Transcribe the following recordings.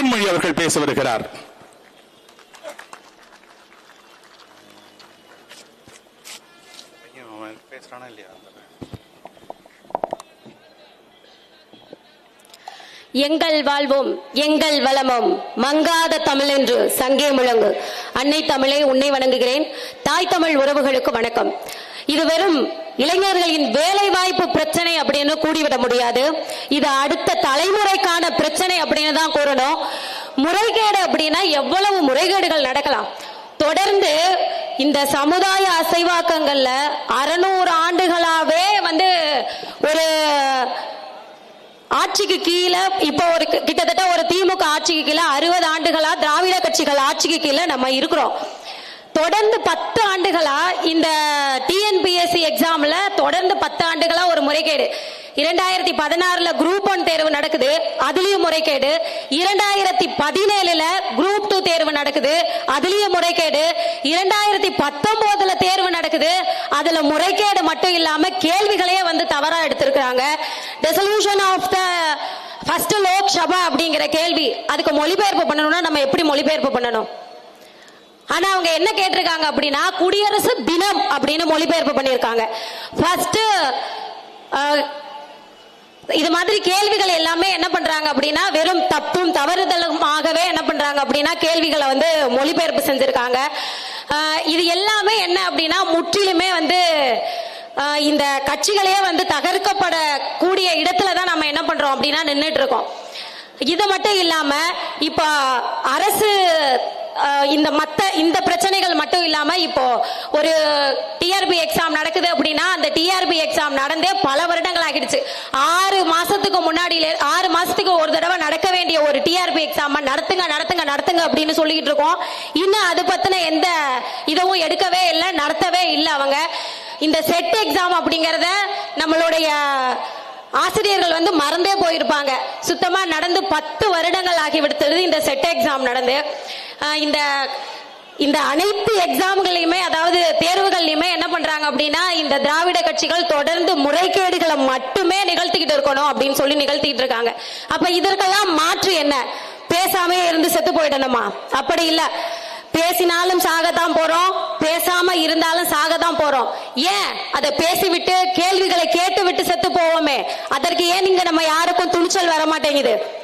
தேன்மொழி அவர்கள் பேச வருகிறார். எங்கள் வாழ்வும் எங்கள் வளமும் மங்காத தமிழ் என்று சங்கே முழங்கு. அன்னை தமிழை உன்னை வணங்குகிறேன். தாய் தமிழ் உறவுகளுக்கு வணக்கம். இது வெறும் இளைஞர்களின் வேலை வாய்ப்பு பிரச்சனை அப்படின்னு கூடிவிட முடியாது. இது அடுத்த தலைமுறைக்கான பிரச்சனை அப்படின்னு தான் கூறணும். முறைகேடு அப்படின்னா எவ்வளவு முறைகேடுகள் நடக்கலாம். தொடர்ந்து இந்த சமுதாய அசைவாக்கங்கள்ல அறுநூறு ஆண்டுகளாவே வந்து ஒரு ஆட்சிக்கு கீழே இப்போ ஒரு கிட்டத்தட்ட ஒரு திமுக ஆட்சிக்கு கீழே அறுபது ஆண்டுகளா திராவிட கட்சிகள் ஆட்சிக்கு கீழே நம்ம இருக்கிறோம். தொடர்ந்து பத்து ஆண்டுகளா இந்த டிஎன்பிஎஸ்சி எக்ஸாம்ல தொடர்ந்து பத்து ஆண்டுகளா ஒரு முறைகேடு. இரண்டாயிரத்தி பதினாறுல குரூப் ஒன் தேர்வு நடக்குது அதுலயும் முறைகேடு. இரண்டாயிரத்தி பதினேழுல குரூப் டூ தேர்வு நடக்குது அதுலயும் முறைகேடு. இரண்டாயிரத்தி பத்தொன்பதுல தேர்வு நடக்குது அதுல முறைகேடு மட்டும் இல்லாம கேள்விகளையே வந்து தவறா எடுத்திருக்கிறாங்க. Resolution of the first Lok Sabha அப்படிங்கிற கேள்வி அதுக்கு மொழிபெயர்ப்பு பண்ணணும்னா நம்ம எப்படி மொழிபெயர்ப்பு பண்ணணும்? ஆனா அவங்க என்ன கேட்டிருக்காங்க அப்படின்னா குடியரசு தினம் அப்படின்னு மொழிபெயர்ப்பு பண்ணியிருக்காங்க. ஃபர்ஸ்ட் இது மாதிரி கேள்விகள் எல்லாமே என்ன பண்றாங்க அப்படின்னா வெறும் தப்பும் தவறுதலுமாகவே என்ன பண்றாங்க அப்படின்னா கேள்விகளை வந்து மொழிபெயர்ப்பு செஞ்சிருக்காங்க. இது எல்லாமே என்ன அப்படின்னா முற்றிலுமே வந்து இந்த கட்சிகளே வந்து தகர்க்கப்படக்கூடிய இடத்துல தான் நம்ம என்ன பண்றோம் அப்படின்னா நின்றுட்டு இருக்கோம். இது மட்டும் இல்லாம இப்ப அரசு இந்த மத்த இந்த பிரச்சனைகள் மட்டும் இல்லாம இப்போ ஒரு டிஆர்பி எக்ஸாம் நடக்குது அப்படின்னா அந்த டிஆர்பி எக்ஸாம் நடந்தே பல வருடங்கள் ஆகிடுச்சு. ஆறு மாசத்துக்கு முன்னாடியில ஆறு மாசத்துக்கு ஒரு தடவை நடக்க வேண்டிய ஒரு டிஆர்பி எக்ஸாம் நடத்துங்க நடத்துங்க நடத்துங்க அப்படின்னு சொல்லிக்கிட்டு இருக்கோம். இன்னும் அது பத்தின எந்த இதுவும் எடுக்கவே இல்லை நடத்தவே இல்லை அவங்க. இந்த செட் எக்ஸாம் அப்படிங்கறத நம்மளுடைய ஆசிரியர்கள் வந்து மறந்தே போயிருப்பாங்க. சுத்தமா நடந்து பத்து வருடங்கள் ஆகிவிடுத்தது இந்த செட் எக்ஸாம் நடந்து. இந்த இந்த அனைத்து எக்ஸாம்களையுமே அதாவது தேர்வுகள்லையுமே என்ன பண்றாங்க அப்படின்னா இந்த திராவிட கட்சிகள் தொடர்ந்து முறைகேடுகளை மட்டுமே நிகழ்த்திக்கிட்டு இருக்கணும் அப்படின்னு சொல்லி நிகழ்த்திட்டு இருக்காங்க. அப்ப இதற்கெல்லாம் மாற்று என்ன? பேசாமே இருந்து செத்து போயிடணுமா? அப்படி இல்ல. பேசினாலும் சாகத்தான் போறோம் பேசாம இருந்தாலும் சாகத்தான் போறோம். ஏன்? அதை பேசிவிட்டு கேள்விகளை கேட்டு விட்டு செத்து போவோமே. அதற்கு ஏன் இங்க நம்ம யாருக்கும் துணிச்சல் வர மாட்டேங்குது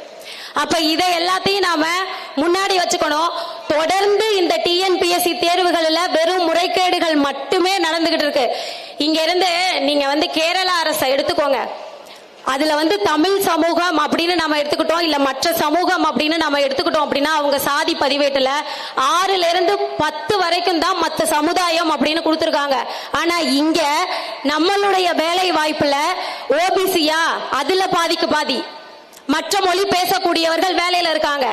அப்ப இதை எல்லாத்தையும் நாம முன்னாடி வச்சுக்கணும். தொடர்ந்து இந்த டிஎன்பிஎஸ்சி தேர்வுகள்ல வெறும் முறைகேடுகள் மட்டுமே நடந்துகிட்டு இருக்கு. இங்க இருந்து நீங்க வந்து கேரள அரசை எடுத்துக்கோங்க. அதுல வந்து தமிழ் சமூகம் அப்படின்னு நம்ம எடுத்துக்கிட்டோம். இல்ல மற்ற சமூகம் அப்படின்னு நம்ம எடுத்துக்கிட்டோம் அப்படின்னா அவங்க சாதி பதிவேட்டுல ஆறுல இருந்து பத்து வரைக்கும் தான் மற்ற சமுதாயம் அப்படின்னு கொடுத்துருக்காங்க. ஆனா இங்க நம்மளுடைய வேலை வாய்ப்புல ஓபிசியா அதுல பாதிக்கு பாதி. மற்ற மொழி பேசக்கூடியவர்கள் வேலையில இருக்காங்க.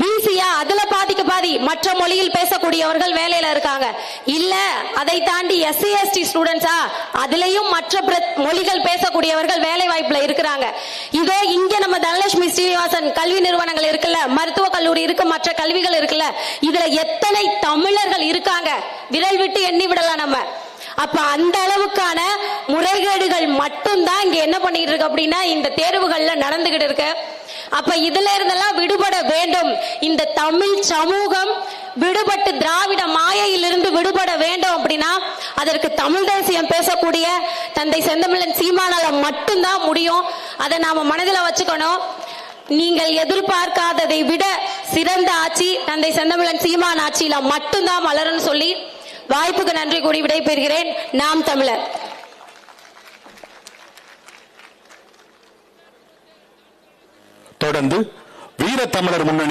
பிசியா அதுல பாதிக்கு பாதி மற்ற மொழியில் பேசக்கூடியவர்கள் வேலையில இருக்காங்க. இல்ல அதை தாண்டி எஸ்சி எஸ்டி ஸ்டூடெண்ட்ஸா அதுலயும் மற்ற மொழிகள் பேசக்கூடியவர்கள் வேலை வாய்ப்புல இருக்கிறாங்க. இதோ இங்க நம்ம தனலட்சுமி ஸ்ரீனிவாசன் கல்வி நிறுவனங்கள் இருக்குல்ல மருத்துவ கல்லூரி இருக்கு மற்ற கல்விகள் இருக்குல்ல இதுல எத்தனை தமிழர்கள் இருக்காங்க? விரல் விட்டு எண்ணி விடலாம் நம்ம. அப்ப அந்த அளவுக்கான முறைகேடுகள் மட்டும்தான் இங்க என்ன பண்ணிட்டு இருக்கு அப்படின்னா இந்த தேர்வுகள்ல நடந்துகிட்டு இருக்கு. அப்ப இதுல இருந்தெல்லாம் விடுபட வேண்டும். இந்த தமிழ் சமூகம் விடுபட்டு திராவிட மாயையிலிருந்து விடுபட வேண்டும் அப்படின்னா அதற்கு தமிழ் தேசியம் பேசக்கூடிய தந்தை செந்தமிழன் சீமானால மட்டும்தான் முடியும். அதை நாம மனதில் வச்சுக்கணும். நீங்கள் எதிர்பார்க்காததை விட சிறந்த ஆட்சி தந்தை செந்தமிழன் சீமான் ஆட்சியில மட்டும்தான் மலரும்னு சொல்லி வாய்ப்புக்கு நன்றி கூறி விடைபெறுகிறேன். நாம் தமிழர். தொடர்ந்து வீர தமிழர் முன்னணி